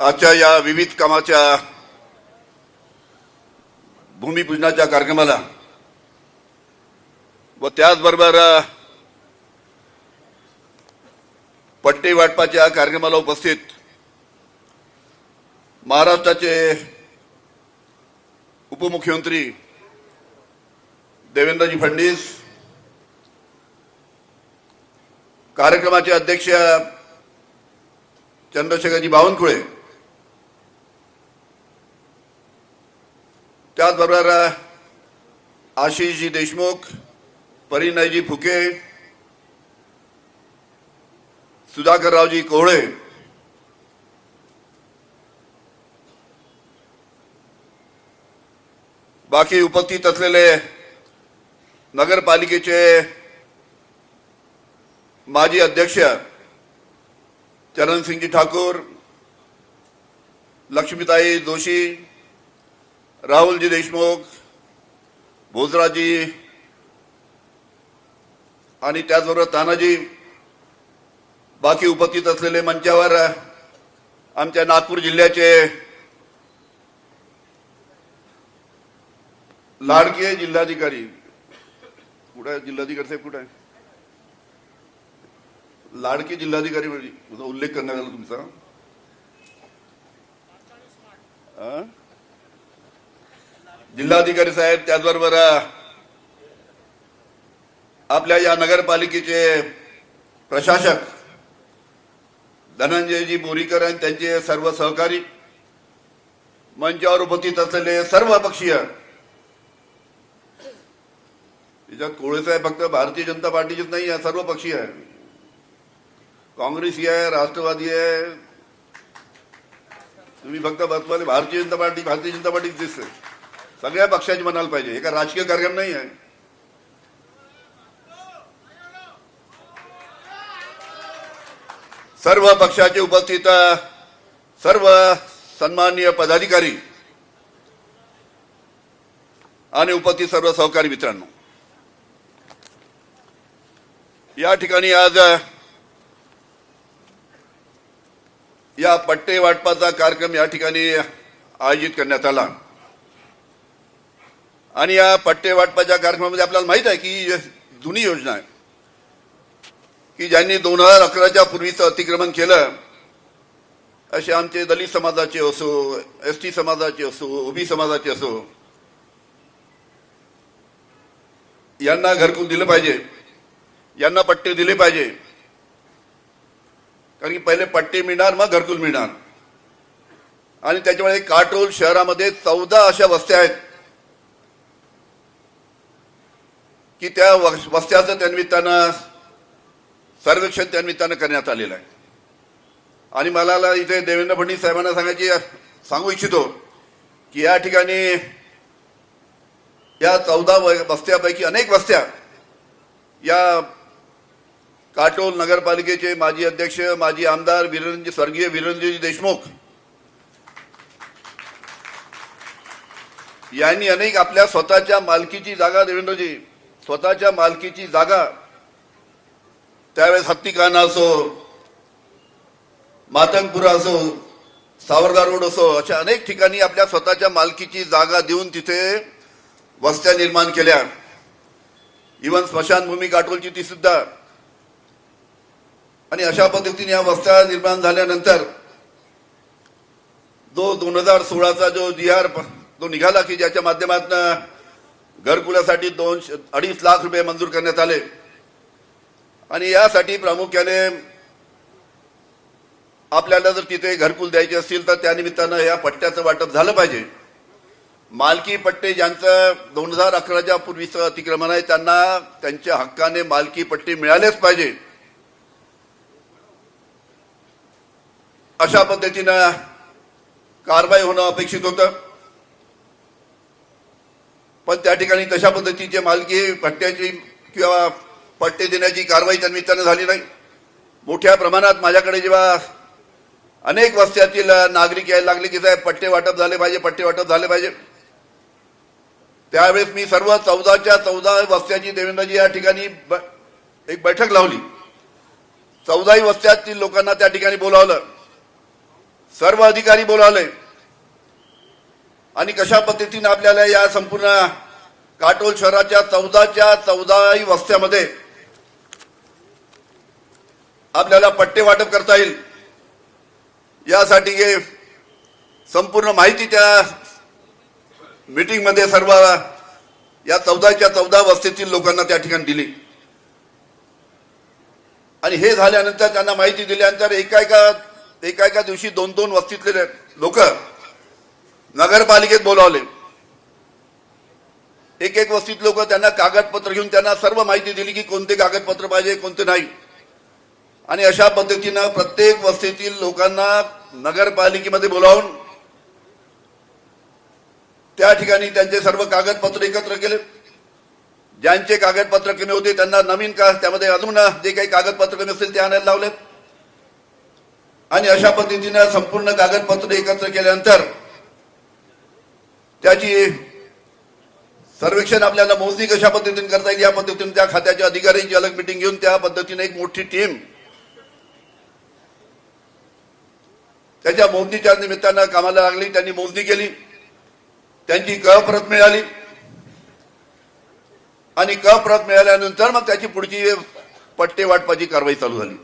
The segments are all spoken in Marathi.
आजच्या या विविध कामाच्या भूमिपूजनाच्या कार्यक्रमाला व त्याचबरोबर पट्टी वाटपाच्या कार्यक्रमाला उपस्थित महाराष्ट्राचे उपमुख्यमंत्री देवेंद्रजी फडणवीस कार्यक्रमाचे अध्यक्ष चंद्रशेखरजी बावनकुळे त्याचबरोबर आशिषजी देशमुख परिणयजी फुके सुधाकररावजी कोहळे बाकी उपस्थित असलेले नगरपालिकेचे माजी अध्यक्ष चरणसिंगजी ठाकूर लक्ष्मीताई जोशी राहुलजी देशमुख भोजराजी आणि त्याचबरोबर तानाजी. बाकी उपस्थित असलेले मंचावर आमच्या नागपूर जिल्ह्याचे लाडके जिल्हाधिकारी. कुठे आहे? जिल्हाधिकारी साहेब कुठे आहे? लाडके जिल्हाधिकारी म्हणजे उल्लेख करण्यात आला तुमचा. अं? जिल्हाधिकारी साहेब त्याचबरोबर आपल्या या नगरपालिकेचे प्रशासक धनंजयजी बोरीकर आणि त्यांचे सर्व सहकारी मंचावर उपस्थित असलेले सर्व पक्षीय त्याच्यात कोळेसाहेब फक्त भारतीय जनता पार्टीचेच नाही आहे सर्व पक्षीय आहे. काँग्रेसी आहे राष्ट्रवादी आहे. तुम्ही फक्त बसवाले भारतीय जनता पार्टी भारतीय जनता पार्टी दिसते सगळ्या पक्षाची म्हणायला पाहिजे. हे का राजकीय कार्यक्रम नाही आहे. सर्व पक्षाचे उपस्थित सर्व सन्माननीय पदाधिकारी आणि उपस्थित सर्व सहकारी मित्रांनो या ठिकाणी आज या पट्टे वाटपाचा कार्यक्रम या ठिकाणी आयोजित करण्यात आला. आणि या पट्टे वाटपाच्या कार्यक्रमामध्ये आपल्याला माहीत आहे की जुनी योजना आहे की ज्यांनी दोन हजार अकराच्या पूर्वीचं अतिक्रमण केलं असे आमचे दलित समाजाचे असो एस टी समाजाचे असो ओबी समाजाचे असो यांना घरकुल दिलं पाहिजे. यांना पट्टे दिले पाहिजे. कारण की पहिले पट्टे मिळणार मग घरकुल मिळणार. आणि त्याच्यामुळे काटोल शहरामध्ये चौदा अशा वस्त्या आहेत. की त्या वस्त्याचं त्यानिमित्तानं सर्वेक्षण त्यानिमित्तानं करण्यात आलेलं आहे. आणि मला इथे देवेंद्र फडणवीस साहेबांना सांगायची सांगू इच्छितो की या ठिकाणी या चौदा वस्त्यापैकी अनेक वस्त्या या काटोल नगरपालिकेचे माजी अध्यक्ष माजी आमदार वीरेंद्र स्वर्गीय वीरेंद्रजी देशमुख यांनी अनेक आपल्या स्वतःच्या मालकीची जागा देवेंद्रजी स्वतःच्या मालकीची जागा त्यावेळेस हत्तीखाना असो मातंगपुरा असो सावरदार रोड असो अशा अनेक ठिकाणी आपल्या स्वतःच्या मालकीची जागा देऊन तिथे वस्त्या निर्माण केल्या. इवन स्मशानभूमी काटोलची ती सुद्धा. आणि अशा पद्धतीने या वस्त्या निर्माण झाल्यानंतर जो दोन हजार सोळाचा जो जी आर जो निघाला की ज्याच्या माध्यमातून घरकुलासाठी दोन अडीच लाख रुपये मंजूर करण्यात आले. आणि यासाठी प्रामुख्याने आपल्याला जर तिथे घरकुल द्यायचे असतील तर त्यानिमित्तानं या पट्ट्याचं वाटप झालं पाहिजे. मालकी पट्टे ज्यांचं दोन हजार अकराच्या पूर्वीचं अतिक्रमण आहे त्यांना त्यांच्या हक्काने मालकी पट्टे मिळालेच पाहिजे. अशा पद्धतीनं कारवाई होणं अपेक्षित होतं. पण त्या ठिकाणी तशा पद्धतीचे मालकी पट्ट्याची किंवा पट्टे देण्याची कारवाई त्या निमित्तानं झाली नाही. मोठ्या प्रमाणात माझ्याकडे जेव्हा अनेक वस्त्यातील नागरिक यायला लागले की साहेब पट्टे वाटप झाले पाहिजे पट्टे वाटप झाले पाहिजे. त्यावेळेस मी सर्व चौदाच्या चौदा वस्त्याची देवेंद्रजी या ठिकाणी ब- एक बैठक लावली. चौदाही वस्त्यातील लोकांना त्या ठिकाणी बोलावलं. सर्व अधिकारी बोलावले. आणि कशा पद्धतीने आपल्याला या संपूर्ण काटोल शहराच्या चौदाच्या चौदाही वस्त्यामध्ये आपल्याला पट्टे वाटप करता येईल? यासाठी हे संपूर्ण माहिती त्या मीटिंगमध्ये सर्व या चौदाच्या चौदा वस्तीतील लोकांना त्या ठिकाणी दिली. आणि हे झाल्यानंतर त्यांना माहिती दिल्यानंतर एका एका एका एका दिवशी दोन दोन वस्तीतले लोक नगरपालिकेत बोलावले. एक एक वस्तीत लोक त्यांना कागदपत्र घेऊन त्यांना सर्व माहिती दिली की कोणते कागदपत्र पाहिजे कोणते नाही. आणि अशा पद्धतीनं प्रत्येक वस्तीतील लोकांना नगरपालिकेमध्ये बोलावून त्या ठिकाणी त्यांचे सर्व कागदपत्र एकत्र केले. ज्यांचे कागदपत्र कमी होते त्यांना नवीन का त्यामध्ये अजून जे काही कागदपत्र कमी असतील ते आणायला लावले. आणि अशा पद्धतीनं संपूर्ण कागदपत्र एकत्र केल्यानंतर त्याची सर्वेक्षण आपल्याला मोजणी कशा पद्धतीने करता येईल या पद्धतीने त्या खात्याच्या अधिकाऱ्यांची अलग मिटिंग घेऊन त्या पद्धतीने एक मोठी टीम त्याच्या मोजणीच्या निमित्तानं कामाला लागली त्यांनी मोजणी केली त्यांची क प्रत मिळाली. आणि क प्रत मिळाल्यानंतर मग त्याची पुढची पट्टे वाटपाची कारवाई चालू झाली.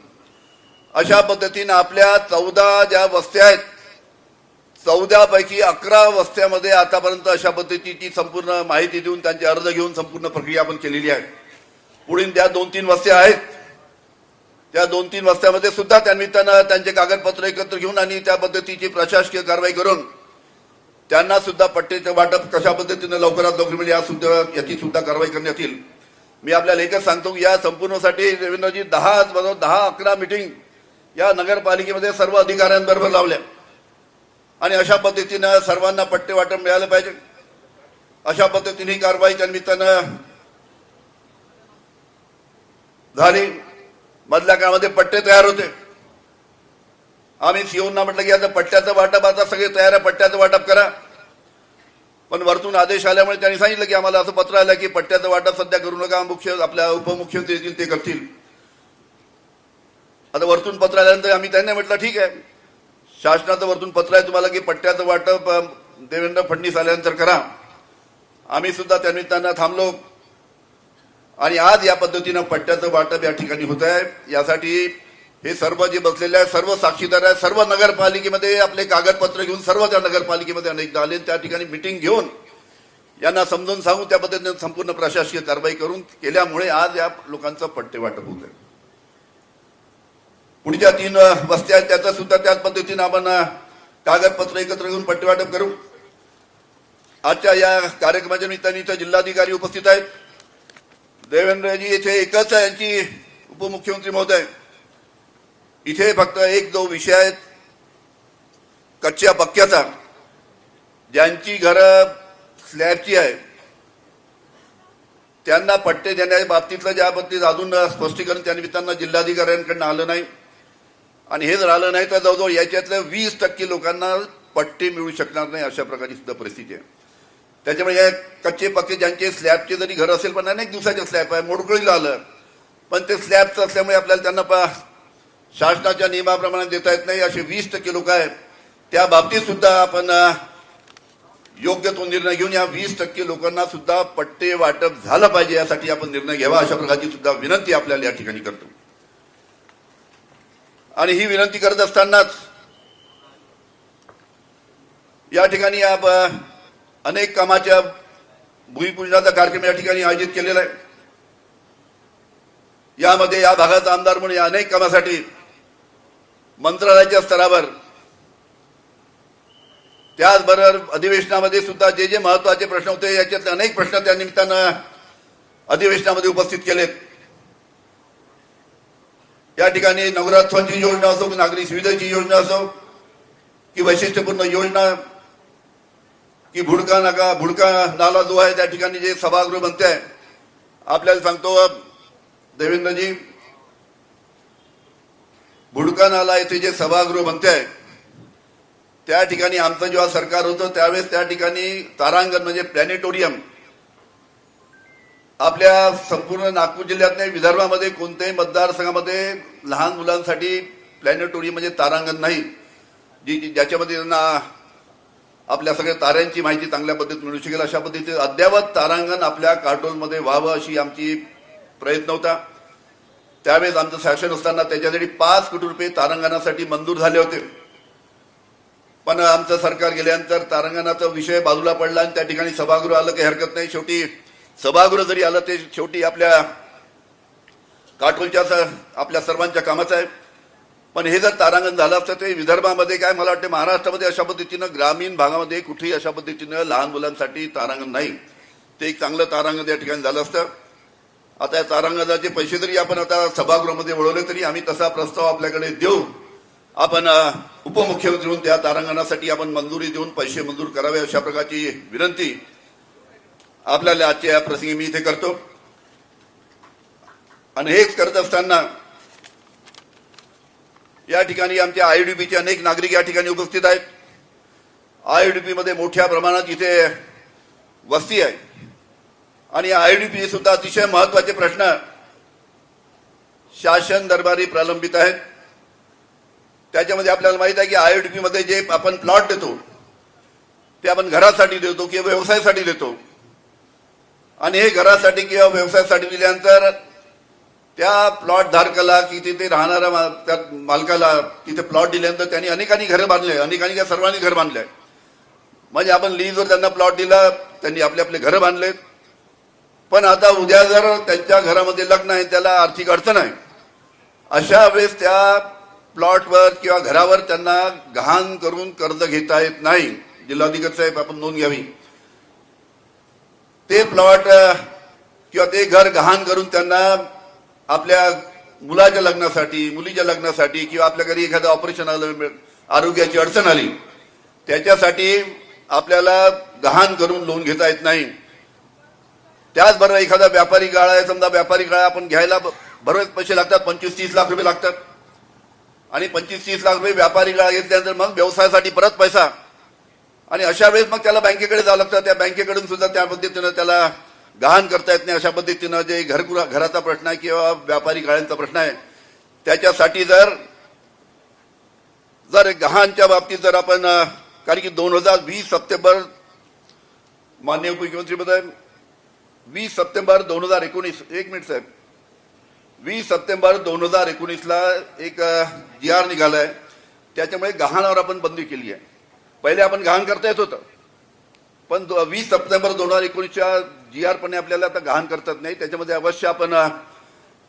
अशा पद्धतीने आपल्या चौदा ज्या वस्त्या आहेत चौदापैकी अकरा वस्त्यामध्ये आतापर्यंत अशा पद्धतीची संपूर्ण माहिती देऊन त्यांचे अर्ज घेऊन संपूर्ण प्रक्रिया आपण केलेली आहे. पुढील त्या दोन तीन वस्त्या आहेत. त्या दोन तीन वस्त्यामध्ये सुद्धा त्यानिमित्तानं त्यांचे कागदपत्र एकत्र घेऊन आणि त्या पद्धतीची प्रशासकीय कारवाई करून त्यांना सुद्धा पट्टेचं वाटप कशा पद्धतीनं लवकरात लवकर मिळेल या सुद्धा याची सुद्धा कारवाई करण्यात येईल. मी आपल्याला एकच सांगतो की या संपूर्णसाठी रवींद्रजी दहा दहा अकरा मिटिंग या नगरपालिकेमध्ये सर्व अधिकाऱ्यांबरोबर लावल्या. आणि अशा पद्धतीनं सर्वांना पट्टे वाटप मिळालं पाहिजे. अशा पद्धतीने ही कारवाई त्या निमित्तानं झाली. मधल्या काळामध्ये पट्टे तयार होते. आम्ही सीओना म्हटलं की आता पट्ट्याचं वाटप आता सगळे तयार आहे पट्ट्याचं वाटप करा. पण वरतून आदेश आल्यामुळे त्यांनी सांगितलं की आम्हाला असं पत्र आलं की पट्ट्याचं वाटप सध्या करू नका मुख्य आपल्या उपमुख्यमंत्री येतील ते करतील. आता वरतून पत्र आल्यानंतर आम्ही त्यांना म्हटलं ठीक आहे. शासनाचं वरतून पत्र आहे तुम्हाला की पट्ट्याचं वाटप देवेंद्र फडणवीस आल्यानंतर करा. आम्ही सुद्धा त्यांनी त्यांना थांबलो. आणि आज या पद्धतीनं पट्ट्याचं वाटप या ठिकाणी होत आहे. यासाठी हे सर्व जे बसलेले आहे सर्व साक्षीदार आहे सर्व नगरपालिकेमध्ये आपले कागदपत्र घेऊन सर्व त्या नगरपालिकेमध्ये अनेकदा आले. त्या ठिकाणी मिटिंग घेऊन यांना समजून सांगून त्या पद्धतीने संपूर्ण प्रशासकीय कारवाई करून केल्यामुळे आज या लोकांचं पट्टे वाटप होत आहे. पुढच्या तीन अ, वस्त्या आहेत त्याचं सुद्धा त्याच पद्धतीने आपण कागदपत्र एकत्र घेऊन पट्टीवाटप करू. आजच्या या कार्यक्रमाच्या निमित्ताने इथं जिल्हाधिकारी उपस्थित आहेत. देवेंद्रजी येथे एकच आहे यांची उपमुख्यमंत्री महोदय. इथे फक्त एक जो विषय आहेत. कच्च्या पक्क्याचा. ज्यांची घरं स्लॅबची आहे त्यांना पट्टे देण्याच्या बाबतीतलं ज्या बाबतीत अजून स्पष्टीकरण त्या निमित्तानं जिल्हाधिकाऱ्यांकडनं आलं नाही. आणि हे जर आलं नाही तर जवळजवळ याच्यातल्या वीस टक्के लोकांना पट्टे मिळू शकणार नाही अशा प्रकारची सुद्धा परिस्थिती आहे. त्याच्यामुळे या कच्चे पक्के ज्यांचे स्लॅबचे जरी घर असेल पण अनेक दिवसाचे स्लॅब आहे मोडकळीला आलं. पण ते स्लॅबचं असल्यामुळे आपल्याला त्यांना पा शासनाच्या नियमाप्रमाणे देता येत नाही. असे वीस टक्के लोक आहेत. त्या बाबतीत सुद्धा आपण योग्य तो निर्णय घेऊन या वीस टक्के लोकांना सुद्धा पट्टे वाटप झालं पाहिजे यासाठी आपण निर्णय घ्यावा अशा प्रकारची सुद्धा विनंती आपल्याला या ठिकाणी करतो. आणि ही विनंती करत असतानाच या ठिकाणी आप अनेक कामाच्या भूमिपूजनाचा कार्यक्रम या ठिकाणी आयोजित केलेला आहे. यामध्ये या भागाचा आमदार म्हणून या अनेक कामासाठी मंत्रालयाच्या स्तरावर त्याचबरोबर अधिवेशनामध्ये सुद्धा जे जे महत्त्वाचे प्रश्न होते याच्यातले अनेक प्रश्न त्या निमित्तानं अधिवेशनामध्ये उपस्थित केलेत. या ठिकाणी नवरात्वाची योजना असो की नागरी सुविधेची योजना असो की वैशिष्ट्यपूर्ण योजना की भुडका नाका भुडका नाला जो आहे त्या ठिकाणी जे सभागृह बनते आहे आपल्याला सांगतो देवेंद्रजी भुडका नाला येथे जे सभागृह बनते आहे त्या ठिकाणी आमचं जेव्हा सरकार होतं त्यावेळेस त्या ठिकाणी तारांगण म्हणजे प्लॅनेटोरियम आपल्या संपूर्ण नागपूर जिल्ह्यात नाही विदर्भामध्ये कोणत्याही मतदारसंघामध्ये लहान मुलांसाठी प्लॅनेटोरियम म्हणजे तारांगण नाही जी जी- ज्याच्यामध्ये त्यांना आपल्या सगळ्या ताऱ्यांची माहिती चांगल्या पद्धतीत मिळू शकेल अशा पद्धतीचे अद्ययावत तारांगण आपल्या कार्टूनमध्ये व्हावं अशी आमची प्रयत्न होता. त्यावेळेस आमचं शासन असताना त्याच्यासाठी पाच कोटी रुपये तारांगणासाठी मंजूर झाले होते. पण आमचं सरकार गेल्यानंतर तारांगणाचा विषय बाजूला पडला आणि त्या ठिकाणी सभागृह आलं काही हरकत नाही. शेवटी सभागृह जरी आलं ते शेवटी आपल्या काटोलच्या आपल्या सर्वांच्या कामाचं आहे. पण हे जर तारांगण झालं असतं ते विदर्भामध्ये काय मला वाटतं महाराष्ट्रामध्ये अशा पद्धतीनं ग्रामीण भागामध्ये कुठेही अशा पद्धतीनं लहान मुलांसाठी तारांगण नाही. ते एक चांगलं तारांगण या ठिकाणी झालं असतं. आता या तारांगणाचे पैसे जरी आपण आता सभागृहामध्ये वळवले तरी आम्ही तसा प्रस्ताव आपल्याकडे देऊ. आपण उपमुख्यमंत्री होऊन त्या तारांगणासाठी आपण मंजुरी देऊन पैसे मंजूर करावे अशा प्रकारची विनंती आपल्याला आजच्या या प्रसंगी मी इथे करतो. आणि हेच करत असताना या ठिकाणी आमच्या आयडीपीचे अनेक नागरिक या ठिकाणी उपस्थित आहेत. आयडीपी मध्ये मोठ्या प्रमाणात इथे वस्ती आहे. आणि आयडीपी सुद्धा अतिशय महत्त्वाचे प्रश्न शासन दरबारी प्रलंबित आहेत. त्याच्यामध्ये आपल्याला माहीत आहे की आयडीपी मध्ये जे आपण प्लॉट देतो ते आपण घरासाठी देतो किंवा व्यवसायासाठी देतो. आणि हे घरासाठी किंवा व्यवसायासाठी दिल्यानंतर त्या प्लॉट धारकाला की तिथे राहणाऱ्या मा- त्या मालकाला तिथे प्लॉट दिल्यानंतर त्यांनी अनेकांनी घरं बांधले अनेकांनी काय सर्वांनी घर बांधले. म्हणजे आपण लीजवर त्यांना प्लॉट दिला त्यांनी आपले आपले घरं बांधले. पण आता उद्या जर त्यांच्या घरामध्ये लग्न आहे त्याला आर्थिक अडचण आहे अशा वेळेस त्या प्लॉटवर किंवा घरावर त्यांना गहाण करून कर्ज घेता येत नाही. जिल्हाधिकारी साहेब आपण नोंद घ्यावी. ते प्लॉट किंवा ते घर गहाण करून त्यांना आपल्या मुलाच्या लग्नासाठी मुलीच्या लग्नासाठी किंवा आपल्या घरी एखादं ऑपरेशन आलं आरोग्याची अडचण आली त्याच्यासाठी आपल्याला गहाण करून लोन घेता येत नाही. त्याचबरोबर एखादा व्यापारी गाळा आहे समजा व्यापारी गाळा आपण घ्यायला ब- बरेच पैसे लागतात पंचवीस तीस लाख रुपये लागतात. आणि पंचवीस तीस लाख रुपये व्यापारी गाळा घेतल्यानंतर मग व्यवसायासाठी परत पैसा. आणि अशा वेळेस मग त्याला बँकेकडे जावं लागतं. त्या बँकेकडून सुद्धा त्या पद्धतीनं त्याला गहाण करता येत नाही. अशा पद्धतीनं जे घरकुरा घराचा प्रश्न आहे किंवा व्यापारी गाळ्यांचा प्रश्न आहे त्याच्यासाठी जर जर गहाणच्या बाबतीत जर आपण कारण की दोन हजार वीस सप्टेंबर मान्य उपमुख्यमंत्री महोदय वीस सप्टेंबर दोन हजार एकोणीस एक मिनिट साहेब. वीस सप्टेंबर दोन हजार एकोणीसला एक जी आर निघालाय. त्याच्यामुळे गहाणावर आपण बंदी केली आहे पहिले आपण घाण करता येत होतं. पण वीस सप्टेंबर दोन हजार एकोणीसच्या जी आरपणे आपल्याला आता घाण करतात नाही. त्याच्यामध्ये अवश्य आपण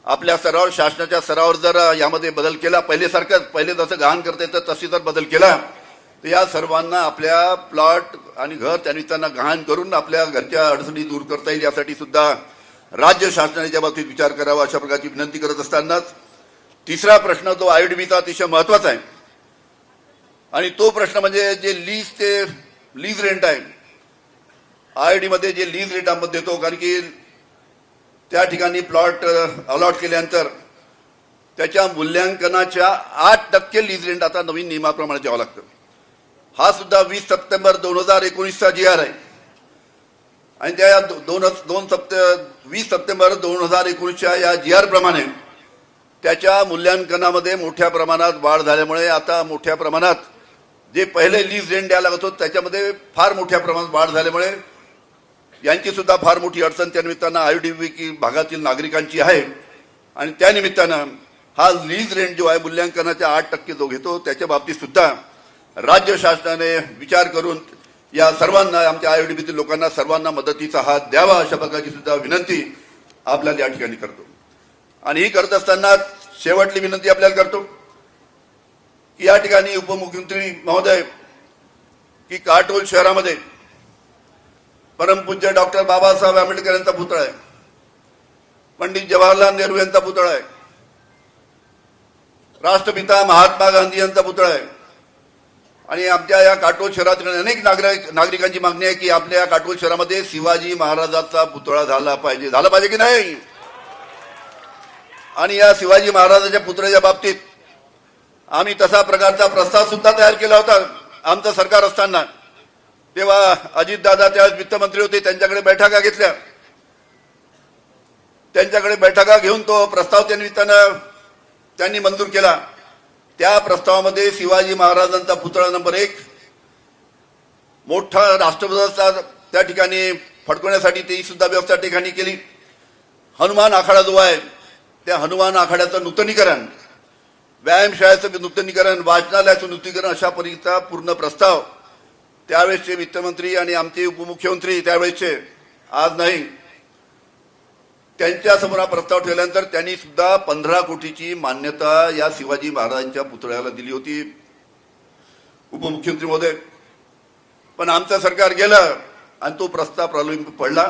आपल्या सरावर शासनाच्या सरावर जर यामध्ये बदल केला पहिलेसारखं पहिले जसं घाण करता येतं तशी जर बदल केला तर या सर्वांना आपल्या प्लॉट आणि घर त्यांनी त्यांना घाण करून आपल्या घरच्या अडचणी दूर करता येईल यासाठी सुद्धा राज्य शासनाच्या बाबतीत विचार करावा अशा प्रकारची विनंती करत असतानाच तिसरा प्रश्न तो आयडीबीचा अतिशय महत्त्वाचा आहे. आणि तो प्रश्न म्हणजे जे लीज ते लीज रेंट आहे आयमध्ये जे लीज रेट आपण देतो कारण की त्या ठिकाणी प्लॉट अलॉट केल्यानंतर त्याच्या मूल्यांकनाच्या आठ टक्के लीज रेंट आता नवीन नियमाप्रमाणे द्यावं लागतं. हा सुद्धा वीस सप्टेंबर दोन हजार एकोणीसचा जी आर आहे. आणि त्या दो- दोन दोन सप्टे वीस सप्टेंबर दोन हजार एकोणीसच्या या जी आर प्रमाणे त्याच्या मूल्यांकनामध्ये मोठ्या प्रमाणात वाढ झाल्यामुळे आता मोठ्या प्रमाणात जे पहिले लीज रेंट द्यायला लागत होतं त्याच्यामध्ये फार मोठ्या प्रमाणात वाढ झाल्यामुळे यांची सुद्धा फार मोठी अडचण त्या निमित्तानं आयुर्वेदिक भागातील नागरिकांची आहे. आणि त्यानिमित्तानं हा लीज रेंट जो आहे मूल्यांकनाच्या आठ टक्के जो घेतो त्याच्या बाबतीत सुद्धा राज्य शासनाने विचार करून या सर्वांना आमच्या आयडीबीतील लोकांना सर्वांना मदतीचा हात द्यावा अशा प्रकारची सुद्धा विनंती आपल्याला या ठिकाणी करतो. आणि ही करत असताना शेवटली विनंती आपल्याला करतो. या ठिकाणी उपमुख्यमंत्री महोदय की काटोल शहरामध्ये परमपूज्य डॉक्टर बाबासाहेब आंबेडकर यांचा पुतळा आहे. पंडित जवाहरलाल नेहरू यांचा पुतळा आहे. राष्ट्रपिता महात्मा गांधी यांचा पुतळा आहे. आणि आमच्या या काटोल शहरातील अनेक नागरिक नागरिकांची मागणी आहे की आपल्या या काटोल शहरामध्ये शिवाजी महाराजांचा पुतळा झाला पाहिजे. झाला पाहिजे की नाही? आणि या शिवाजी महाराजांच्या पुतळ्याच्या बाबतीत आम्ही तसा प्रकारचा प्रस्ताव सुद्धा तयार केला होता आमचं सरकार असताना. तेव्हा अजितदादा त्या वित्तमंत्री होते त्यांच्याकडे बैठका घेतल्या. त्यांच्याकडे बैठका घेऊन तो प्रस्ताव त्या त्यांनी मंजूर केला. त्या प्रस्तावामध्ये शिवाजी महाराजांचा पुतळा नंबर एक मोठा राष्ट्रध्वजाचा त्या ठिकाणी फडकवण्यासाठी ती सुद्धा व्यवस्था ठिकाणी केली. हनुमान आखाडा जो आहे त्या हनुमान आखाड्याचं नूतनीकरण व्यायामशाळेचं नूतनीकरण वाचनालयाचं नूतनीकरण अशा परीचा पूर्ण प्रस्ताव. त्यावेळेसचे वित्तमंत्री आणि आमचे उपमुख्यमंत्री त्यावेळेसचे आज नाही. त्यांच्यासमोर हा प्रस्ताव ठेवल्यानंतर त्यांनी सुद्धा पंधरा कोटीची मान्यता या शिवाजी महाराजांच्या पुतळ्याला दिली होती. उपमुख्यमंत्री महोदय पण आमचं सरकार गेलं आणि तो प्रस्ताव प्रलंबित पडला.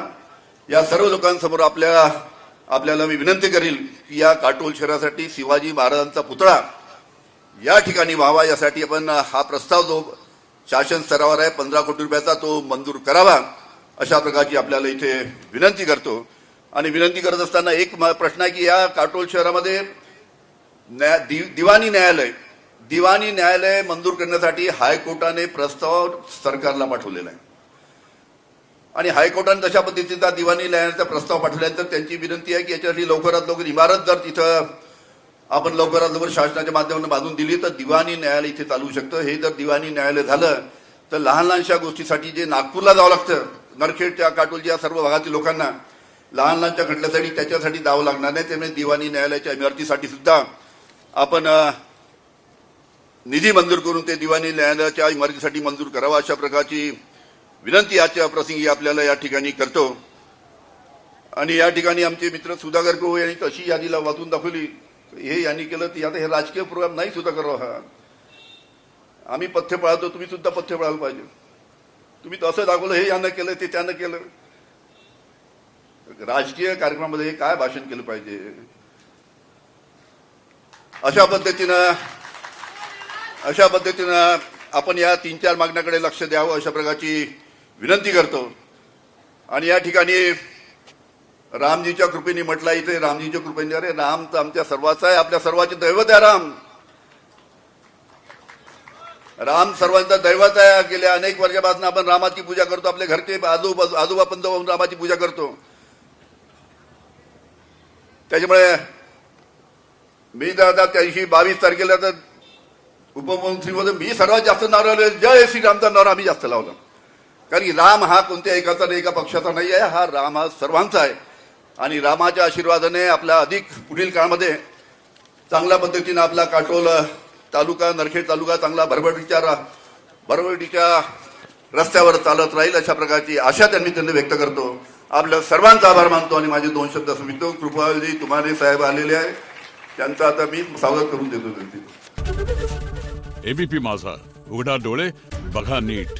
या सर्व लोकांसमोर आपल्या आपल्याला मी विनंती करील की या काटोल शहरासाठी शिवाजी महाराजांचा पुतळा या ठिकाणी व्हावा. यासाठी आपण हा प्रस्ताव जो शासन स्तरावर आहे पंधरा कोटी रुपयाचा तो मंजूर करावा अशा प्रकारची आपल्याला इथे विनंती करतो. आणि विनंती करत असताना एक म- प्रश्न आहे की या काटोल शहरामध्ये न्याय दि, दिवाणी न्यायालय दिवाणी न्यायालय मंजूर करण्यासाठी हायकोर्टाने प्रस्ताव सरकारला पाठवलेला आहे. आणि हायकोर्टाने तशा पद्धतीचा दिवाणी न्यायालयाचा प्रस्ताव पाठवल्यानंतर त्यांची विनंती आहे की याच्यासाठी लवकरात लवकर इमारत जर तिथं आपण लवकरात लवकर शासनाच्या माध्यमातून बांधून दिली तर दिवाणी न्यायालय इथे चालू शकतं. हे जर दिवाणी न्यायालय झालं तर लहान लहानशा गोष्टीसाठी जे नागपूरला जावं लागतं नरखेडच्या काटोलच्या सर्व भागातील लोकांना लहान लहानच्या खटल्यासाठी त्याच्यासाठी जावं लागणार नाही. त्यामुळे दिवाणी न्यायालयाच्या इमारतीसाठी सुद्धा आपण निधी मंजूर करून ते दिवाणी न्यायालयाच्या इमारतीसाठी मंजूर करावा. अशा प्रकारची विनंती आजच्या प्रसंगी आपल्याला या ठिकाणी करतो. आणि या ठिकाणी आमचे मित्र सुधाकर गो यांनी तशी यादीला वाचून दाखवली. हे यांनी केलं ती आता हे राजकीय प्रोग्राम नाही सुद्धा हा. आम्ही पथ्य पाळतो तुम्ही सुद्धा पथ्य पाळायला पाहिजे. तुम्ही तसं दाखवलं हे यानं केलं ते त्यानं केलं. राजकीय कार्यक्रमामध्ये काय भाषण केलं पाहिजे? अशा पद्धतीनं अशा पद्धतीनं आपण या तीन चार मागण्याकडे लक्ष द्यावं अशा प्रकारची विनंती करतो. आणि या ठिकाणी रामजीच्या कृपेने म्हटलं इथे रामजीच्या कृपेने अरे राम तर आमच्या सर्वाचा आहे आपल्या सर्वाचे दैवत आहे राम. राम सर्वांचा दैवत आहे. गेल्या अनेक वर्षापासून आपण रामाची पूजा करतो आपल्या घरचे आजोबा आजोबा पंत रामाची पूजा करतो. त्याच्यामुळे मी तर आता त्या दिवशी बावीस तारखेला तर उपमुख्यमंत्री मी सर्वात जास्त नाव जय श्रीरामचा नारा आम्ही जास्त लावला. कारण की राम हा कोणत्या एकाचा नाही एका पक्षाचा नाही आहे हा राम हा सर्वांचा आहे. आणि रामाच्या आशीर्वादाने आपल्या अधिक पुढील काळामध्ये चांगल्या पद्धतीनं आपला काटोल तालुका नरखेड तालुका चांगला भरभटीच्या भरभटीच्या रस्त्यावर चालत राहील अशा प्रकारची आशा त्यांनी त्यांनी व्यक्त करतो. आपल्या सर्वांचा आभार मानतो आणि माझे दोन शब्द सुमितो. कृपाजी तुम्हारे साहेब आलेले आहे. त्यांचं आता मी स्वागत करून देतो एबीपी माझा. उघडा डोळे बघा नीट.